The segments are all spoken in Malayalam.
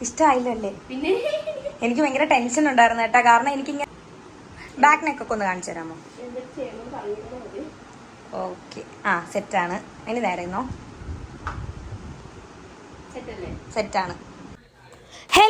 ഇഷ്ടമായില്ലല്ലേ പിന്നെ? എനിക്ക് ഭയങ്കര ടെൻഷൻ ഉണ്ടായിരുന്നു കേട്ടാ. കാരണം എനിക്ക് ഇങ്ങനെ ബാക്ക് നെക്കൊക്കെ ഒന്ന് കാണിച്ചു തരാമോ? ഓക്കെ ആ സെറ്റാണ് ഇനി നേരെ ഇരുന്നോ സെറ്റല്ലേ സെറ്റാണ്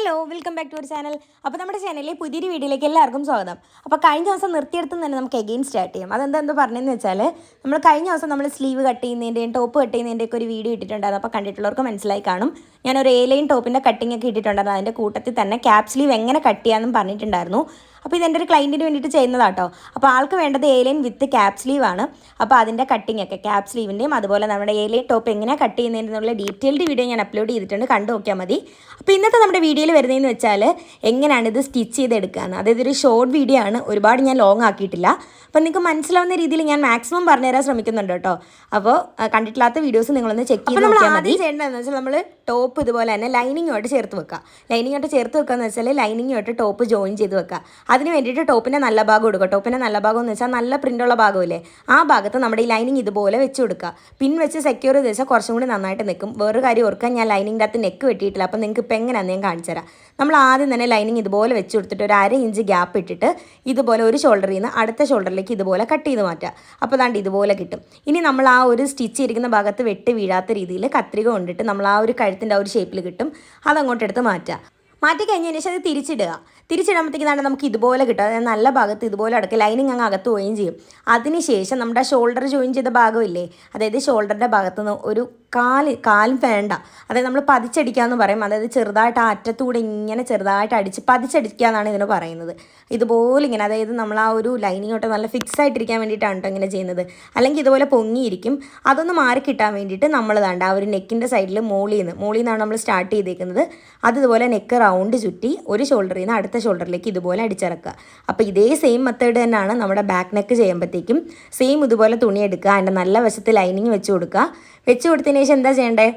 hello welcome back to our channel. അപ്പോൾ നമ്മുടെ ചാനലിലെ പുതിയൊരു വീഡിയോയിലേക്ക് എല്ലാവർക്കും സ്വാഗതം. അപ്പോൾ കഴിഞ്ഞ ദിവസം നിർത്തിയെടുത്തും തന്നെ നമുക്ക് എഗെയിൻ സ്റ്റാർട്ട് ചെയ്യാം. അതെന്താ എന്താ പറഞ്ഞതെന്ന് വെച്ചാൽ നമ്മൾ കഴിഞ്ഞ ദിവസം നമ്മൾ സ്ലീവ് കട്ട് ചെയ്യുന്നതിന്റെയും ടോപ്പ് കട്ട് ചെയ്യുന്നതിന്റെയൊക്കെ ഒരു വീഡിയോ ഇട്ടിട്ടുണ്ടായിരുന്നു. അപ്പോൾ കണ്ടിട്ടുള്ളവർക്ക് മനസ്സിലായി കാണും. ഞാനൊരു എ ലൈൻ ടോപ്പിന്റെ കട്ടിംഗ് ഒക്കെ ഇട്ടിട്ടുണ്ടായിരുന്നു. അതിന്റെ കൂട്ടത്തിൽ തന്നെ ക്യാപ് സ്ലീവ് എങ്ങനെ കട്ട് ചെയ്യാമെന്നും പറഞ്ഞിട്ടുണ്ടായിരുന്നു. അപ്പോൾ ഇതെന്റെ ഒരു ക്ലയന്റിന് വേണ്ടിയിട്ട് ചെയ്യുന്നതാട്ടോ. അപ്പോൾ ആൾക്ക് വേണ്ടത് A line with cap sleeve ആണ്. അപ്പോൾ അതിന്റെ കട്ടിംഗ് ഒക്കെ ക്യാപ് സ്ലീവിന്റെയും അതുപോലെ നമ്മുടെ എ ലൈൻ ടോപ്പ് എങ്ങനെയാണ് കട്ട് ചെയ്യുന്നതിനുള്ള ഡീറ്റെയിൽഡ് വീഡിയോ ഞാൻ അപ്ലോഡ് ചെയ്തിട്ടുണ്ട്. കണ്ടു നോക്കിയാൽ മതി. അപ്പോൾ ഇന്നത്തെ നമ്മുടെ വീഡിയോയിൽ വരുന്നതെന്ന് വെച്ചാൽ എങ്ങനെയാണ് ഇത് സ്റ്റിച്ച് ചെയ്തെടുക്കുകയെന്ന് അതായത് ഒരു ഷോർട്ട് വീഡിയോ ആണ് ഒരുപാട് ഞാൻ ലോങ് ആക്കിയിട്ടില്ല. അപ്പോൾ നിങ്ങൾക്ക് മനസ്സിലാവുന്ന രീതിയിൽ ഞാൻ മാക്സിമം പറഞ്ഞുതരാൻ ശ്രമിക്കുന്നുണ്ട് കേട്ടോ. അപ്പോൾ കണ്ടിട്ടില്ലാത്ത വീഡിയോസ് നിങ്ങളൊന്ന് ചെക്ക് ചെയ്ത് നോക്കിയാൽ മതി. ചെയ്യേണ്ടതെന്ന് വെച്ചാൽ നമ്മൾ ടോപ്പ് ഇതുപോലെ തന്നെ ലൈനിങ്ങോട്ട് ചേർത്ത് വെക്കുക. ലൈനിങ്ങോട്ട് ചേർത്ത് വെക്കുക എന്ന് വെച്ചാൽ ലൈനിങ്ങോട്ട് ടോപ്പ് ജോയിൻ ചെയ്ത് വെക്കുക. അതിന് വേണ്ടിയിട്ട് ടോപ്പിന്റെ നല്ല ഭാഗം കൊടുക്കുക ടോപ്പിന്റെ നല്ല ഭാഗം എന്ന് വെച്ചാൽ നല്ല പ്രിന്റുള്ള ഭാഗമില്ലേ? ആ ഭാഗത്ത് നമ്മുടെ ഈ ലൈനിങ് ഇതുപോലെ വെച്ച് കൊടുക്കുക. പിൻ വെച്ച് സെക്യൂർ ചെയ്ത് വെച്ചാൽ കുറച്ചും കൂടി നന്നായിട്ട് നിൽക്കും. വേറൊരു കാര്യം ഓർക്കാൻ ഞാൻ ലൈനിങ്ങിന്റെ അകത്ത് നെക്ക് വെട്ടിയിട്ടില്ല. അപ്പോൾ നിങ്ങൾക്ക് ഇപ്പോൾ എങ്ങനെയാണെന്ന് ഞാൻ കാണിച്ചു തരാം. നമ്മൾ ആദ്യം തന്നെ ലൈനിങ് ഇതുപോലെ വെച്ച് കൊടുത്തിട്ട് ഒരു അര ഇഞ്ച് ഗ്യാപ്പ് ഇട്ടിട്ട് ഇതുപോലെ ഒരു ഷോൾഡറിൽ നിന്ന് അടുത്ത ഷോൾഡറിലേക്ക് ഇതുപോലെ കട്ട് ചെയ്ത് മാറ്റുക. അപ്പോൾ ദാണ്ട് ഇതുപോലെ കിട്ടും. ഇനി നമ്മൾ ആ ഒരു സ്റ്റിച്ച് ഇരിക്കുന്ന ഭാഗത്ത് വെട്ടി വീഴാത്ത രീതിയിൽ കത്രിക കൊണ്ടിട്ട് നമ്മൾ ആ ഒരു കഴുത്തിന്റെ ആ ഒരു ഷേപ്പിൽ കിട്ടും. അതങ്ങോട്ടെടുത്ത് മാറ്റുക. മാറ്റി കഴിഞ്ഞതിന് ശേഷം അത് തിരിച്ചിടുക. തിരിച്ചിടുമ്പോഴത്തേക്കാണ് നമുക്ക് ഇതുപോലെ കിട്ടും. അതായത് നല്ല ഭാഗത്ത് ഇതുപോലെ അടക്കുക. ലൈനിങ് അങ്ങ് അകത്ത് പോവുകയും ചെയ്യും. അതിനുശേഷം നമ്മുടെ ഷോൾഡർ ജോയിൻ ചെയ്ത ഭാഗമില്ലേ? അതായത് ഷോൾഡറിന്റെ ഭാഗത്ത് നിന്ന് ഒരു കാൽ കാലും വേണ്ട. അതായത് നമ്മൾ പതിച്ചടിക്കാന്ന് പറയും. അതായത് ചെറുതായിട്ട് ആ അറ്റത്തൂടെ ഇങ്ങനെ ചെറുതായിട്ട് അടിച്ച് പതിച്ചടിക്കുക എന്നാണ് ഇതിന് പറയുന്നത്. ഇതുപോലെ ഇങ്ങനെ അതായത് നമ്മൾ ആ ഒരു ലൈനിങ്ങോട്ട് നല്ല ഫിക്സ് ആയിട്ടിരിക്കാൻ വേണ്ടിയിട്ടാണ് കേട്ടോ ഇങ്ങനെ ചെയ്യുന്നത്. അല്ലെങ്കിൽ ഇതുപോലെ പൊങ്ങിയിരിക്കും. അതൊന്ന് മാറി കിട്ടാൻ വേണ്ടിയിട്ട് നമ്മൾ വേണ്ട ആ ഒരു നെക്കിന്റെ സൈഡിൽ മോളിൽ നിന്ന് മോളിൽ നിന്നാണ് നമ്മൾ സ്റ്റാർട്ട് ചെയ്തേക്കുന്നത്. അതുപോലെ നെക്ക് റൗണ്ട് ചുറ്റി ഒരു ഷോൾഡറിൽ നിന്ന് അടുത്ത ഷോൾഡറിലേക്ക് ഇതുപോലെ അടിച്ചിറക്കുക. അപ്പോൾ ഇതേ സെയിം മെത്തേഡ് തന്നെയാണ് നമ്മുടെ ബാക്ക് നെക്ക് ചെയ്യുമ്പോഴത്തേക്കും സെയിം ഇതുപോലെ തുണി എടുക്കുക. അതിന്റെ നല്ല വശത്ത് ലൈനിങ് വെച്ച് കൊടുക്കുക. വെച്ച് കൊടുത്തതിന് ശേഷം എന്താ ചെയ്യേണ്ടത്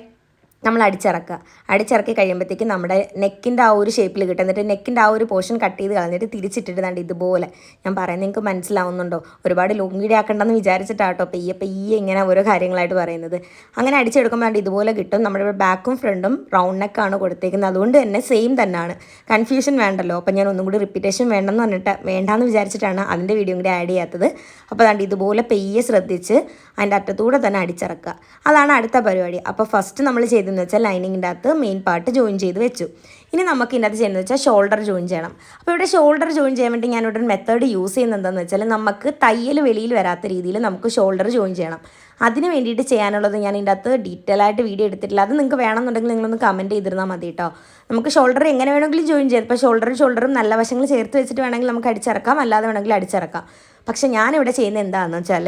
നമ്മൾ അടിച്ചിറക്കുക അടിച്ചിറക്കി കഴിയുമ്പോഴത്തേക്കും നമ്മുടെ നെക്കിന്റെ ആ ഒരു ഷേപ്പിൽ കിട്ടും. എന്നിട്ട് നെക്കിന്റെ ആ ഒരു പോർഷൻ കട്ട് ചെയ്ത് കളഞ്ഞിട്ട് തിരിച്ചിട്ടിട്ട് ദാണ്ട് ഇതുപോലെ. ഞാൻ പറയുന്നത് നിങ്ങൾക്ക് മനസ്സിലാവുന്നുണ്ടോ? ഒരുപാട് ലോങ് വീഡിയോ ആക്കണ്ടെന്ന് വിചാരിച്ചിട്ടാട്ടോ പെയ്യെ പെയ്യെ ഇങ്ങനെ ഓരോ കാര്യങ്ങളായിട്ട് പറയുന്നത്. അങ്ങനെ അടിച്ചെടുക്കുമ്പോൾ ഇതുപോലെ കിട്ടും. നമ്മുടെ ബാക്കും ഫ്രണ്ടും റൗണ്ട് നെക്കാണ് കൊടുത്തേക്കുന്നത്. അതുകൊണ്ട് തന്നെ സെയിം തന്നെയാണ്. കൺഫ്യൂഷൻ വേണ്ടല്ലോ. അപ്പോൾ ഞാൻ ഒന്നും കൂടി റിപ്പീറ്റേഷൻ വേണ്ടെന്ന് പറഞ്ഞിട്ട് വേണ്ടാന്ന് വിചാരിച്ചിട്ടാണ് അതിന്റെ വീഡിയോ കൂടി ആഡ് ചെയ്യാത്തത്. അപ്പോൾ അതുകൊണ്ട് ഇതുപോലെ പെയ്യെ ശ്രദ്ധിച്ച് അതിന്റെ അറ്റത്തൂടെ തന്നെ അടിച്ചിറക്കുക. അതാണ് അടുത്ത പരിപാടി. അപ്പോൾ ഫസ്റ്റ് നമ്മൾ ചെയ്തതെന്ന് വെച്ചാൽ ലൈനിങ്ങിന്റെ അകത്ത് മെയിൻ പാർട്ട് ജോയിൻ ചെയ്ത് വെച്ചു. ഇനി നമുക്ക് ഇതിനകത്ത് ചെയ്യുന്നത് വെച്ചാൽ ഷോൾഡർ ജോയിൻ ചെയ്യണം. അപ്പോൾ ഇവിടെ ഷോൾഡർ ജോയിൻ ചെയ്യാൻ വേണ്ടി ഞാനിവിടെ മെത്തേഡ് യൂസ് ചെയ്യുന്നത് എന്താണെന്ന് വെച്ചാൽ നമുക്ക് തയ്യൽ വെളിയിൽ വരാത്ത രീതിയിൽ നമുക്ക് ഷോൾഡർ ജോയിൻ ചെയ്യണം. അതിന് വേണ്ടിയിട്ട് ചെയ്യാനുള്ളത് ഞാൻ ഇതിന്റെ അകത്ത് ഡീറ്റെയിൽ ആയിട്ട് വീഡിയോ എടുത്തിട്ടില്ല. അത് നിങ്ങൾക്ക് വേണമെന്നുണ്ടെങ്കിൽ നിങ്ങളൊന്ന് കമന്റ് ചെയ്തിരുന്നാൽ മതി കേട്ടോ. നമുക്ക് ഷോൾഡർ എങ്ങനെ വേണമെങ്കിലും ജോയിൻ ചെയ്യാം. ഇപ്പോൾ ഷോൾഡറും ഷോൾഡറും നല്ല വശങ്ങൾ ചേർത്ത് വെച്ചിട്ട് വേണമെങ്കിൽ നമുക്ക് അടിച്ചിറക്കാം. അല്ലാതെ വേണമെങ്കിൽ അടിച്ചിറക്കാം. പക്ഷേ ഞാനിവിടെ ചെയ്യുന്നത് എന്താണെന്ന് വെച്ചാൽ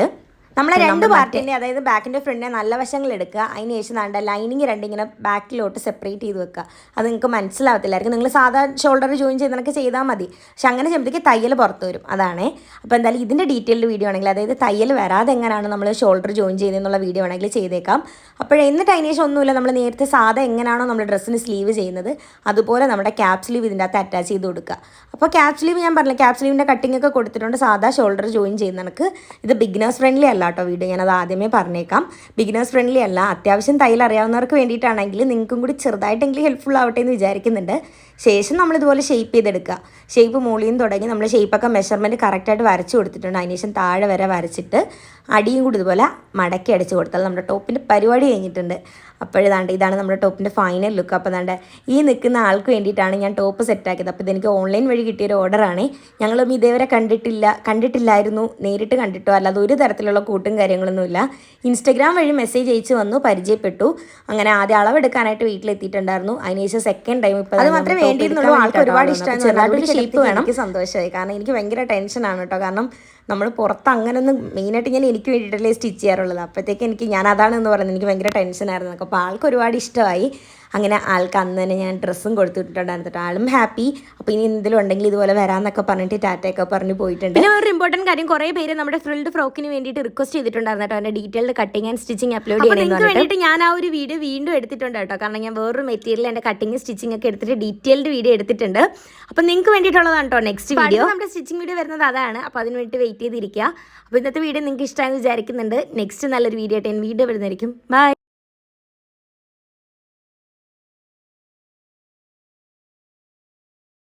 നമ്മളെ രണ്ട് പാർട്ടിന്റെ അതായത് ബാക്കിന്റെ ഫ്രണ്ടിനെ നല്ല വശങ്ങൾ എടുക്കുക അതിന് ശേഷം വേണ്ട ലൈനിങ് രണ്ടിങ്ങനെ ബാക്കിലോട്ട് സെപ്പറേറ്റ് ചെയ്ത് വെക്കുക. അത് നിങ്ങൾക്ക് മനസ്സിലാവത്തില്ലായിരിക്കും നിങ്ങൾ സാധാ ഷോൾഡർ ജോയിൻ ചെയ്യുന്നതൊക്കെ ചെയ്താൽ മതി. പക്ഷെ അങ്ങനെ ചെയ്യുമ്പോഴത്തേക്ക് തയ്യൽ പുറത്ത് വരും. അതാണ്. അപ്പോൾ എന്തായാലും ഇതിന്റെ ഡീറ്റെയിൽഡ് വീഡിയോ ആണെങ്കിൽ അതായത് തയ്യൽ വരാതെ എങ്ങനെയാണ് നമ്മൾ ഷോൾഡർ ജോയിൻ ചെയ്തെന്നുള്ള വീഡിയോ ആണെങ്കിൽ ചെയ്തേക്കാം. അപ്പോൾ എന്നിട്ട് അതിന് ശേഷം ഒന്നുമില്ല. നമ്മൾ നേരത്തെ സാധാ എങ്ങനെയാണോ നമ്മൾ ഡ്രസ്സിന് സ്ലീവ് ചെയ്യുന്നത് അതുപോലെ നമ്മുടെ ക്യാപ് സ്ലീവ് ഇതിന്റെ അകത്ത് അറ്റാച്ച് ചെയ്ത് കൊടുക്കുക. അപ്പോൾ ക്യാപ് സ്ലീവ് ഞാൻ പറഞ്ഞില്ല ക്യാപ് സ്ലീവിന്റെ കട്ടിംഗ് ഒക്കെ കൊടുത്തിട്ടുണ്ട് സാധാ ഷോൾഡർ ജോയിൻ ചെയ്യുന്ന കണക്ക്. ഇത് ബിഗിനേഴ്സ് ഫ്രണ്ട്ലി അല്ല കേട്ടോ വീഡിയോ. ഞാനത് ആദ്യമേ പറഞ്ഞേക്കാം. ബിഗിനേഴ്സ് ഫ്രണ്ട്ലി അല്ല. അത്യാവശ്യം തയ്യൽ അറിയാവുന്നവർക്ക് വേണ്ടിയിട്ടാണെങ്കിൽ നിങ്ങൾക്കും കൂടി ചെറുതായിട്ടെങ്കിലും ഹെൽപ്ഫുൾ ആവട്ടെ എന്ന് വിചാരിക്കുന്നുണ്ട്. ശേഷം നമ്മൾ ഇതുപോലെ ഷേപ്പ് ചെയ്തെടുക്കുക. ഷേപ്പ് മുകളിൽ തുടങ്ങി നമ്മൾ ഷേപ്പൊക്കെ മെഷർമെന്റ് കറക്റ്റായിട്ട് വരച്ച് കൊടുത്തിട്ടുണ്ട്. അതിന് ശേഷം താഴെ വരെ വരച്ചിട്ട് അടിയും കൂടി ഇതുപോലെ മടക്കി അടിച്ച് കൊടുത്താൽ നമ്മുടെ ടോപ്പിന്റെ പരിപാടി കഴിഞ്ഞിട്ടുണ്ട്. അപ്പോഴേതാണ്ട് ഇതാണ് നമ്മുടെ ടോപ്പിന്റെ ഫൈനൽ ലുക്ക് അപ്പോൾ അതാണ്ട് ഈ നിൽക്കുന്ന ആൾക്ക് വേണ്ടിയിട്ടാണ് ഞാൻ ടോപ്പ് സെറ്റാക്കിയത് അപ്പോൾ ഇതെനിക്ക് ഓൺലൈൻ വഴി കിട്ടിയൊരു ഓർഡറാണ് ഞങ്ങളും ഇതേവരെ കണ്ടിട്ടില്ല കണ്ടിട്ടില്ലായിരുന്നു. നേരിട്ട് കണ്ടിട്ടോ? അല്ലാതെ ഒരു തരത്തിലുള്ള കൂട്ടും കാര്യങ്ങളൊന്നുമില്ല ഇൻസ്റ്റഗ്രാം വഴി മെസ്സേജ് അയച്ച് വന്നു പരിചയപ്പെട്ടു. അങ്ങനെ ആദ്യം അളവെടുക്കാനായിട്ട് വീട്ടിലെത്തിയിട്ടുണ്ടായിരുന്നു. അതിനുശേഷം സെക്കൻഡ് ടൈം ഇപ്പോൾ അത് മാത്രമേ വേണ്ടിയിരുന്നുള്ളൂ ആൾക്ക് ഒരുപാട് ഇഷ്ടമാണ് ചെറുതായിട്ടൊരു ഷേപ്പ് വേണം. എനിക്ക് സന്തോഷമായി. കാരണം എനിക്ക് ഭയങ്കര ടെൻഷനാണ് കേട്ടോ കാരണം നമ്മൾ പുറത്ത് അങ്ങനൊന്നും മെയിനായിട്ട് ഞാൻ എനിക്ക് വേണ്ടിയിട്ടല്ലേ സ്റ്റിച്ച് ചെയ്യാറുള്ളത്. അപ്പോഴത്തേക്ക് എനിക്ക് ഞാൻ അതാണ് എന്ന് പറയുന്നത് എനിക്ക് ഭയങ്കര ടെൻഷനായിരുന്നു അപ്പോൾ ആൾക്ക് ഒരുപാട് ഇഷ്ടമായി. അങ്ങനെ ആൾക്ക് അന്ന് തന്നെ ഞാൻ ഡ്രസ്സും കൊടുത്തു വിട്ടിട്ടുണ്ടായിരുന്നു കേട്ടോ. ആളും ഹാപ്പി അപ്പോൾ ഇനി എന്തെങ്കിലും ഉണ്ടെങ്കിൽ ഇതുപോലെ വരാമെന്നൊക്കെ പറഞ്ഞിട്ട് ടാറ്റയൊക്കെ പറഞ്ഞ് പോയിട്ടുണ്ട്. പിന്നെ ഒരു ഇമ്പോർട്ടന്റ് കാര്യം കുറേ പേര് നമ്മുടെ ഫ്രിൽഡ് ഫ്രോക്കിന് വേണ്ടിയിട്ട് റിക്വസ്റ്റ് ചെയ്തിട്ടുണ്ടായിരുന്നു കേട്ടോ. അതിന്റെ detailed cutting and stitching upload ചെയ്യുന്നത് വേണ്ടിയിട്ട് ഞാൻ ആ ഒരു വീഡിയോ വീണ്ടും എടുത്തിട്ടുണ്ട് കേട്ടോ. കാരണം ഞാൻ വേറൊരു മെറ്റീരിയൽ എന്റെ കട്ടിങ് സ്റ്റിച്ചിങ് ഒക്കെ എടുത്തിട്ട് ഡീറ്റെയിൽഡ് വീഡിയോ എടുത്തിട്ടുണ്ട്. അപ്പോൾ നിങ്ങൾക്ക് വേണ്ടിയിട്ടുള്ളതാണ് കേട്ടോ നെക്സ്റ്റ് വീഡിയോ നമ്മുടെ സ്റ്റിച്ചിങ് വീഡിയോ വരുന്നത് അതാണ്. അപ്പോൾ അതിന് വേണ്ടി വെയിറ്റ് ചെയ്തിരിക്കുക. അപ്പോൾ ഇന്നത്തെ വീഡിയോ നിങ്ങൾക്ക് ഇഷ്ടമായെന്ന് വിചാരിക്കുന്നുണ്ട്. നെക്സ്റ്റ് നല്ലൊരു വീഡിയോ ആയിട്ട് ഞാൻ വീഡിയോ വരുന്നതായിരിക്കും. ബൈ